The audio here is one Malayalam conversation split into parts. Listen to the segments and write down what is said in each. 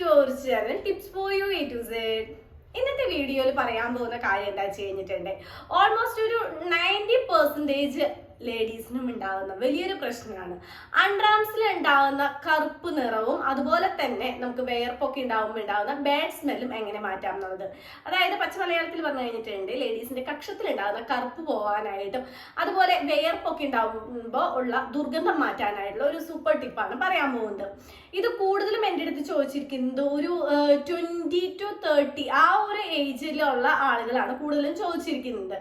To our channel tips for you A to Z ഇന്നത്തെ വീഡിയോയിൽ പറയാൻ പോകുന്ന കാര്യം എന്താ വെച്ച് കഴിഞ്ഞിട്ടുണ്ട്? ഓൾമോസ്റ്റ് ഒരു നയന്റി പെർസെന്റേജ് ലേഡീസിനും ഉണ്ടാകുന്ന വലിയൊരു പ്രശ്നമാണ്. അൺറാംസിൽ ഉണ്ടാകുന്ന കറുപ്പ് നിറവും അതുപോലെ തന്നെ നമുക്ക് വേർപ്പൊക്കെ ഉണ്ടാകുമ്പോൾ ഉണ്ടാകുന്ന ബാഡ് സ്മെല്ലും എങ്ങനെ മാറ്റാം എന്നുള്ളത്. അതായത് പച്ച മലയാളത്തിൽ പറഞ്ഞു കഴിഞ്ഞിട്ടുണ്ട് ലേഡീസിന്റെ കക്ഷത്തിൽ ഉണ്ടാകുന്ന കറുപ്പ് പോകാനായിട്ടും അതുപോലെ വേർപ്പൊക്കെ ഉണ്ടാകുമ്പോൾ ഉള്ള ദുർഗന്ധം മാറ്റാനായിട്ടുള്ള ഒരു സൂപ്പർ ടിപ്പാണ് പറയാൻ പോകുന്നത്. ഇത് കൂടുതലും എന്റെ അടുത്ത് ചോദിച്ചിരിക്കുന്നത് ഒരു ട്വന്റി ടു തേർട്ടി ആ ഒരു ഏജിലുള്ള ആളുകളാണ് കൂടുതലും ചോദിച്ചിരിക്കുന്നത്.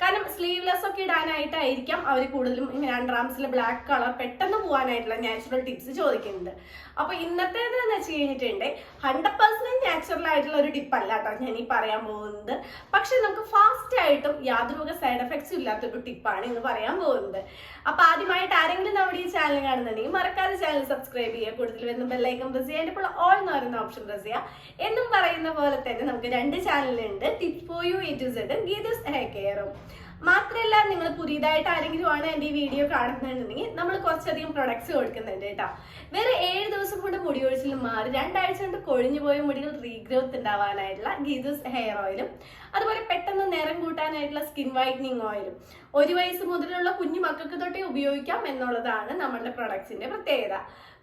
കാരണം സ്ലീവ്ലെസ് ഒക്കെ ഇടാനായിട്ടായിരിക്കാം അവർ കൂടുതലും ഇങ്ങനെ അൺറാംസിലെ ബ്ലാക്ക് കളർ പെട്ടെന്ന് പോകാനായിട്ടുള്ള നാച്ചുറൽ ടിപ്സ് ചോദിക്കുന്നത്. അപ്പോൾ ഇന്നത്തേത് എന്ന് വെച്ച് കഴിഞ്ഞിട്ടുണ്ട് ഹൺഡ്രഡ് പെർസെന്റ് നാച്ചുറൽ ആയിട്ടുള്ള ഒരു ടിപ്പ് അല്ല കേട്ടോ ഞാൻ ഈ പറയാൻ പോകുന്നത്. പക്ഷെ നമുക്ക് ഫാസ്റ്റ് ആയിട്ടും യാതൊരു സൈഡ് എഫക്ട്സും ഇല്ലാത്തൊരു ടിപ്പാണ് എന്ന് പറയാൻ പോകുന്നത്. അപ്പോൾ ആദ്യമായിട്ട് ആരെങ്കിലും നമ്മുടെ ഈ ചാനൽ കാണുന്നുണ്ടെങ്കിൽ മറക്കാതെ ചാനൽ സബ്സ്ക്രൈബ് ചെയ്യുക. കൂടുതൽ വരുന്ന ബെല്ലൈക്കൺ പ്രസ് ചെയ്യുക അതിന്റെ ഓൾ എന്ന് പറയുന്ന ഓപ്ഷൻ പ്രസ് ചെയ്യുക എന്നും പറയുന്ന പോലെ തന്നെ നമുക്ക് രണ്ട് ചാനലുണ്ട് ഫോർ യു ഇ ടു സെഡും ഗീതസ് ഹെയർ കെയറും മാത്രമല്ല നിങ്ങൾ പുതിയതായിട്ട് ആരെങ്കിലും ആണ് എന്റെ ഈ വീഡിയോ കാണുന്നുണ്ടെങ്കിൽ നമ്മൾ കുറച്ചധികം പ്രൊഡക്ട്സ് കൊടുക്കുന്നുണ്ട് കേട്ടോ. വേറെ ഏഴ് ദിവസം കൊണ്ട് മുടി ഒഴിച്ചിൽ മാറി രണ്ടാഴ്ച കൊണ്ട് കൊഴിഞ്ഞു പോയ മുടികൾ റീഗ്രോത്ത് ഉണ്ടാവാനായിട്ടുള്ള ഗീതസ് ഹെയർ ഓയിലും അതുപോലെ പെട്ടെന്ന് നിറം കൂട്ടാനായിട്ടുള്ള സ്കിൻ വൈറ്റനിങ് ഓയിലും ഒരു വയസ്സ് മുതലുള്ള കുഞ്ഞു മക്കൾക്ക് തൊട്ടേ ഉപയോഗിക്കാം എന്നുള്ളതാണ് നമ്മളുടെ പ്രൊഡക്ട്സിന്റെ പ്രത്യേകത.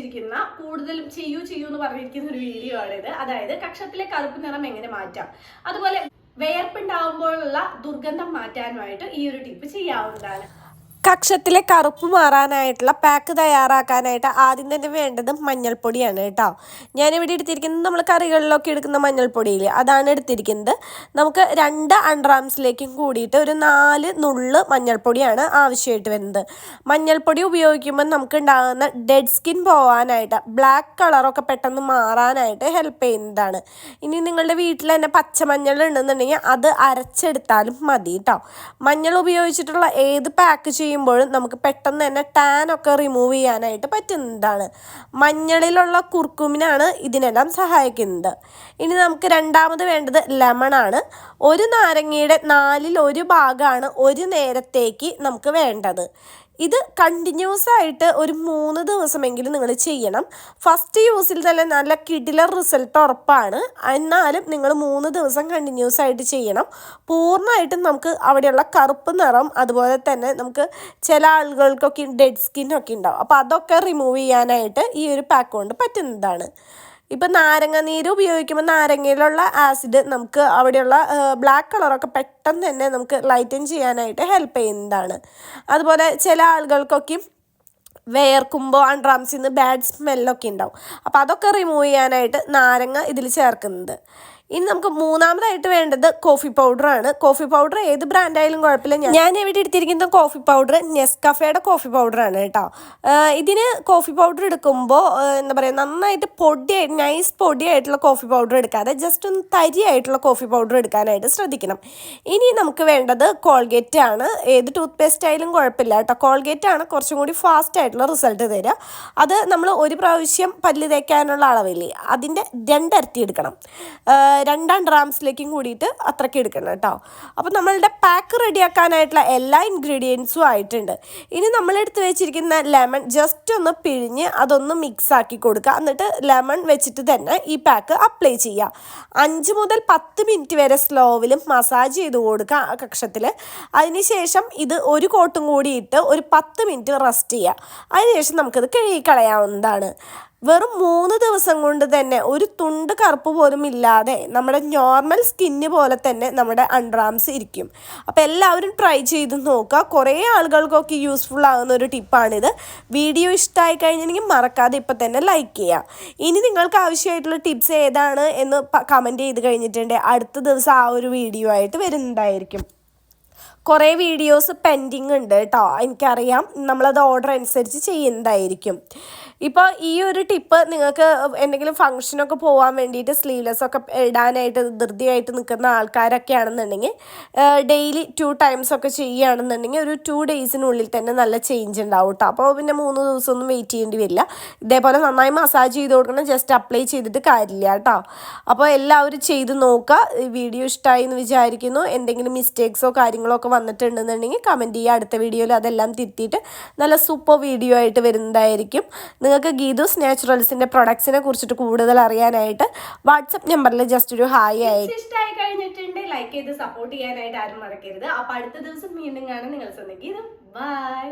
അടുത്ത് ചോദിച്ചിരിക്കുന്ന കൂടുതലും ചെയ്യൂ ചെയ്യൂ എന്ന് പറഞ്ഞിരിക്കുന്ന ഒരു വീഡിയോ ആണിത്. അതായത് കക്ഷത്തിലെ കറുപ്പ് നിറം എങ്ങനെ മാറ്റാം. അതുപോലെ വേർപ്പുണ്ടാവുമ്പോഴുള്ള ദുർഗന്ധം മാറ്റാനുമായിട്ട് ഈ ഒരു ടിപ്പ് ചെയ്യാവുന്നതാണ്. കക്ഷത്തിലെ കറുപ്പ് മാറാനായിട്ടുള്ള പാക്ക് തയ്യാറാക്കാനായിട്ട് ആദ്യം തന്നെ വേണ്ടത് മഞ്ഞൾപ്പൊടിയാണ് കേട്ടോ. ഞാനിവിടെ എടുത്തിരിക്കുന്നത് നമ്മൾ കറികളിലൊക്കെ എടുക്കുന്ന മഞ്ഞൾപ്പൊടിയിൽ അതാണ് എടുത്തിരിക്കുന്നത്. നമുക്ക് രണ്ട് അണ്ടർആംസിലേക്കും കൂടിയിട്ട് ഒരു നാല് നുള്ള് മഞ്ഞൾപ്പൊടിയാണ് ആവശ്യമായിട്ട് വരുന്നത്. മഞ്ഞൾപ്പൊടി ഉപയോഗിക്കുമ്പോൾ നമുക്ക് ഉണ്ടാകുന്ന ഡെഡ് സ്കിൻ പോകാനായിട്ട് ബ്ലാക്ക് കളറൊക്കെ പെട്ടെന്ന് മാറാനായിട്ട് ഹെൽപ്പ് ചെയ്യുന്നതാണ്. ഇനി നിങ്ങളുടെ വീട്ടിൽ തന്നെ പച്ചമഞ്ഞൾ ഉണ്ടെന്നുണ്ടെങ്കിൽ അത് അരച്ചെടുത്താലും മതി കേട്ടോ. മഞ്ഞൾ ഉപയോഗിച്ചിട്ടുള്ള ഏത് പാക്ക് ചെയ്യുമ്പോഴും നമുക്ക് പെട്ടെന്ന് തന്നെ ടാൻ ഒക്കെ റിമൂവ് ചെയ്യാനായിട്ട് പറ്റുന്നതാണ്. മഞ്ഞളിലുള്ള കുർക്കുമിനാണ് ഇതിനെല്ലാം സഹായിക്കുന്നത്. ഇനി നമുക്ക് രണ്ടാമത് വേണ്ടത് ലെമൺ ആണ്. ഒരു നാരങ്ങയുടെ നാലിൽ ഒരു ഭാഗമാണ് ഒരു നേരത്തേക്ക് നമുക്ക് വേണ്ടത്. ഇത് കണ്ടിന്യൂസ് ആയിട്ട് ഒരു മൂന്ന് ദിവസമെങ്കിലും നിങ്ങൾ ചെയ്യണം. ഫസ്റ്റ് യൂസിൽ തന്നെ നല്ല കിടിലർ റിസൾട്ട് ഉറപ്പാണ്. എന്നാലും നിങ്ങൾ മൂന്ന് ദിവസം കണ്ടിന്യൂസ് ആയിട്ട് ചെയ്യണം. പൂർണമായിട്ടും നമുക്ക് അവിടെയുള്ള കറുപ്പ് നിറം അതുപോലെ തന്നെ നമുക്ക് ചില ആളുകൾക്കൊക്കെ ഡെഡ് സ്കിന്നൊക്കെ ഉണ്ടാവും. അപ്പോൾ അതൊക്കെ റിമൂവ് ചെയ്യാനായിട്ട് ഈ ഒരു പാക്ക് കൊണ്ട് പറ്റുന്നതാണ്. ഇപ്പം നാരങ്ങ നീര് ഉപയോഗിക്കുമ്പോൾ നാരങ്ങയിലുള്ള ആസിഡ് നമുക്ക് അവിടെയുള്ള ബ്ലാക്ക് കളറൊക്കെ പെട്ടെന്ന് തന്നെ നമുക്ക് ലൈറ്റൻ ചെയ്യാനായിട്ട് ഹെൽപ്പ് ചെയ്യുന്നതാണ്. അതുപോലെ ചില ആളുകൾക്കൊക്കെ വേർക്കുമ്പോൾ അൺഡ്രാംസിൽ നിന്ന് ബാഡ് സ്മെല്ലൊക്കെ ഉണ്ടാവും. അപ്പോൾ അതൊക്കെ റിമൂവ് ചെയ്യാനായിട്ട് നാരങ്ങ ഇതിൽ ചേർക്കുന്നത്. ഇനി നമുക്ക് മൂന്നാമതായിട്ട് വേണ്ടത് കോഫി പൗഡർ ആണ്. കോഫി പൗഡർ ഏത് ബ്രാൻഡായാലും കുഴപ്പമില്ല. ഞാൻ ഇവിടെ എടുത്തിരിക്കുന്ന കോഫി പൗഡർ നെസ്കഫയുടെ കോഫി പൗഡർ ആണ് കേട്ടോ. ഇതിന് കോഫി പൗഡർ എടുക്കുമ്പോൾ എന്താ പറയുക നന്നായിട്ട് പൊടിയായിട്ട് നൈസ് പൊടിയായിട്ടുള്ള കോഫി പൗഡർ എടുക്കാതെ ജസ്റ്റ് ഒന്ന് തരിയായിട്ടുള്ള കോഫി പൗഡർ എടുക്കാനായിട്ട് ശ്രദ്ധിക്കണം. ഇനി നമുക്ക് വേണ്ടത് കോൾഗേറ്റ് ആണ്. ഏത് ടൂത്ത് പേസ്റ്റ് ആയാലും കുഴപ്പമില്ല കേട്ടോ. കോൾഗേറ്റ് ആണ് കുറച്ചും കൂടി ഫാസ്റ്റ് ആയിട്ടുള്ള റിസൾട്ട് തരിക അത് നമ്മൾ ഒരു പ്രാവശ്യം പല്ല് തേക്കാനുള്ള അളവില്ലേ അതിന്റെ രണ്ടരത്തി എടുക്കണം. രണ്ടാം ഡ്രാംസിലേക്കും കൂടിയിട്ട് അത്രയ്ക്ക് എടുക്കണം കേട്ടോ. അപ്പോൾ നമ്മളുടെ പാക്ക് റെഡിയാക്കാനായിട്ടുള്ള എല്ലാ ഇൻഗ്രീഡിയൻസും ആയിട്ടുണ്ട്. ഇനി നമ്മളെടുത്ത് വെച്ചിരിക്കുന്ന ലെമൺ ജസ്റ്റ് ഒന്ന് പിഴിഞ്ഞ് അതൊന്ന് മിക്സ് ആക്കി കൊടുക്കുക. എന്നിട്ട് ലെമൺ വെച്ചിട്ട് തന്നെ ഈ പാക്ക് അപ്ലൈ ചെയ്യുക. അഞ്ച് മുതൽ പത്ത് മിനിറ്റ് വരെ സ്ലോവിലും മസാജ് ചെയ്ത് കൊടുക്കുക കക്ഷത്തിൽ. അതിനുശേഷം ഇത് ഒരു കോട്ടും കൂടി ഇട്ട് ഒരു പത്ത് മിനിറ്റ് റെസ്റ്റ് ചെയ്യുക. അതിനുശേഷം നമുക്കിത് കഴുകി കളയാവുന്നതാണ്. വെറും മൂന്ന് ദിവസം കൊണ്ട് തന്നെ ഒരു തുണ്ട് കറുപ്പ് പോലും ഇല്ലാതെ നമ്മുടെ നോർമൽ സ്കിന്ന് പോലെ തന്നെ നമ്മുടെ അണ്ടർആംസ് ഇരിക്കും. അപ്പോൾ എല്ലാവരും ട്രൈ ചെയ്ത് നോക്കുക. കുറേ ആളുകൾക്കൊക്കെ യൂസ്ഫുൾ ആകുന്ന ഒരു ടിപ്പാണിത് വീഡിയോ ഇഷ്ടമായി കഴിഞ്ഞിട്ടുണ്ടെങ്കിൽ മറക്കാതെ ഇപ്പം തന്നെ ലൈക്ക് ചെയ്യുക. ഇനി നിങ്ങൾക്ക് ആവശ്യമായിട്ടുള്ള ടിപ്സ് ഏതാണ് എന്ന് കമന്റ് ചെയ്ത് കഴിഞ്ഞിട്ടുണ്ട് അടുത്ത ദിവസം ആ ഒരു വീഡിയോ ആയിട്ട് വരുന്നുണ്ടായിരിക്കും. കുറേ വീഡിയോസ് പെൻഡിങ് ഉണ്ട് കേട്ടോ എനിക്കറിയാം. നമ്മളത് ഓർഡർ അനുസരിച്ച് ചെയ്യുന്നതായിരിക്കും. ഇപ്പോൾ ഈ ഒരു ടിപ്പ് നിങ്ങൾക്ക് എന്തെങ്കിലും ഫംഗ്ഷനൊക്കെ പോകാൻ വേണ്ടിയിട്ട് സ്ലീവ്ലെസ് ഒക്കെ ഇടാനായിട്ട് ധൃതിയായിട്ട് നിൽക്കുന്ന ആൾക്കാരൊക്കെ ആണെന്നുണ്ടെങ്കിൽ ഡെയിലി ടു ടൈംസ് ഒക്കെ ചെയ്യുകയാണെന്നുണ്ടെങ്കിൽ ഒരു ടു ഡേയ്സിനുള്ളിൽ തന്നെ നല്ല ചേഞ്ച് ഉണ്ടാവും കേട്ടോ അപ്പോൾ പിന്നെ മൂന്ന് ദിവസമൊന്നും വെയിറ്റ് ചെയ്യേണ്ടി വരില്ല. ഇതേപോലെ നന്നായി മസാജ് ചെയ്ത് കൊടുക്കണം ജസ്റ്റ് അപ്ലൈ ചെയ്തിട്ട് കാര്യമില്ല കേട്ടോ അപ്പോൾ എല്ലാവരും ചെയ്ത് നോക്കുക. വീഡിയോ ഇഷ്ടമായി എന്ന് വിചാരിക്കുന്നു. എന്തെങ്കിലും മിസ്റ്റേക്സോ കാര്യങ്ങളോ ഒക്കെ വന്നിട്ടുണ്ടെന്നുണ്ടെങ്കിൽ കമന്റ് ചെയ്യുക. അടുത്ത വീഡിയോയിൽ അതെല്ലാം തിരുത്തിയിട്ട് നല്ല സൂപ്പർ വീഡിയോ ആയിട്ട് വരുന്നതായിരിക്കും. നിങ്ങൾക്ക് ഗീതൂസ് നാച്ചുറൽസിന്റെ പ്രൊഡക്ട്സിനെ കുറിച്ചിട്ട് കൂടുതൽ അറിയാനായിട്ട് വാട്സപ്പ് നമ്പറിൽ ജസ്റ്റ് ഒരു ഹായ് ആയി ഇഷ്ടമായി കഴിഞ്ഞിട്ടുണ്ട് ലൈക്ക് ചെയ്ത് സപ്പോർട്ട് ചെയ്യാനായിട്ട് ആരും മറക്കരുത്. അപ്പൊ അടുത്ത ദിവസം വീണ്ടും കാണാൻ നിങ്ങൾ സ്വന്തം ബൈ